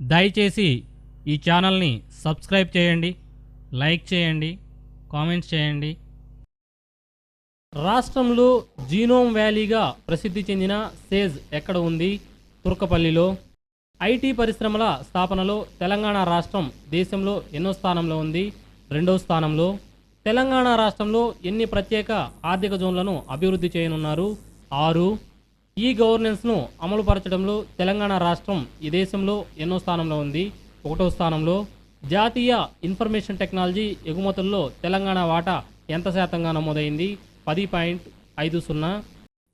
దయచేసి ఈ ఛానల్ని సబ్స్క్రైబ్ చేయండి లైక్ చేయండి కామెంట్స్ చేయండి. రాష్ట్రంలో జీనోమ్ వ్యాలీగా ప్రసిద్ధి చెందిన సేజ్ ఎక్కడ ఉంది? తుర్కపల్లిలో. ఐటీ పరిశ్రమల స్థాపనలో తెలంగాణ రాష్ట్రం దేశంలో ఎన్నో స్థానంలో ఉంది? రెండో స్థానంలో. తెలంగాణ రాష్ట్రంలో ఎన్ని ప్రత్యేక ఆర్థిక జోన్లను అభివృద్ధి చేయనున్నారు? ఆరు. ఈ గవర్నెన్స్ను అమలుపరచడంలో తెలంగాణ రాష్ట్రం ఈ దేశంలో ఎన్నో స్థానంలో ఉంది. ఒకటో స్థానంలో జాతీయ ఇన్ఫర్మేషన్ టెక్నాలజీ ఎగుమతుల్లో తెలంగాణ వాటా ఎంత శాతంగా నమోదైంది? పది పాయింట్ ఐదు సున్నా.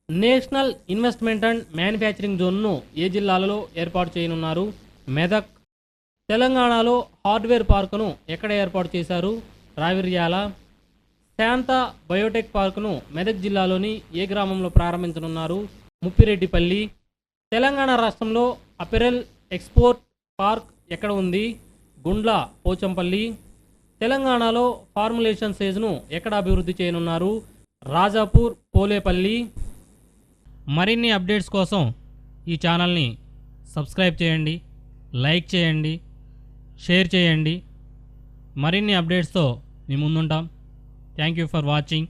నేషనల్ ఇన్వెస్ట్మెంట్ అండ్ మ్యానుఫ్యాక్చరింగ్ జోన్ను ఏ జిల్లాలలో ఏర్పాటు చేయనున్నారు? మెదక్. తెలంగాణలో హార్డ్వేర్ పార్కును ఎక్కడ ఏర్పాటు చేశారు? రావిర్యాల. శాంత బయోటెక్ పార్కును మెదక్ జిల్లాలోని ఏ గ్రామంలో ప్రారంభించనున్నారు? ముప్పిరెడ్డిపల్లి తెలంగాణ రాష్ట్రంలో అపెరల్ ఎక్స్పోర్ట్ పార్క్ ఎక్కడ ఉంది? గుండ్ల పోచంపల్లి. తెలంగాణలో ఫార్ములేషన్ సేజ్ను ఎక్కడ అభివృద్ధి చేయనున్నారు? రాజాపూర్ పోలేపల్లి. మరిన్ని అప్డేట్స్ కోసం ఈ ఛానల్ని సబ్స్క్రైబ్ చేయండి లైక్ చేయండి షేర్ చేయండి. మరిన్ని అప్డేట్స్తో మీ ముందుంటాం. Thank you for watching.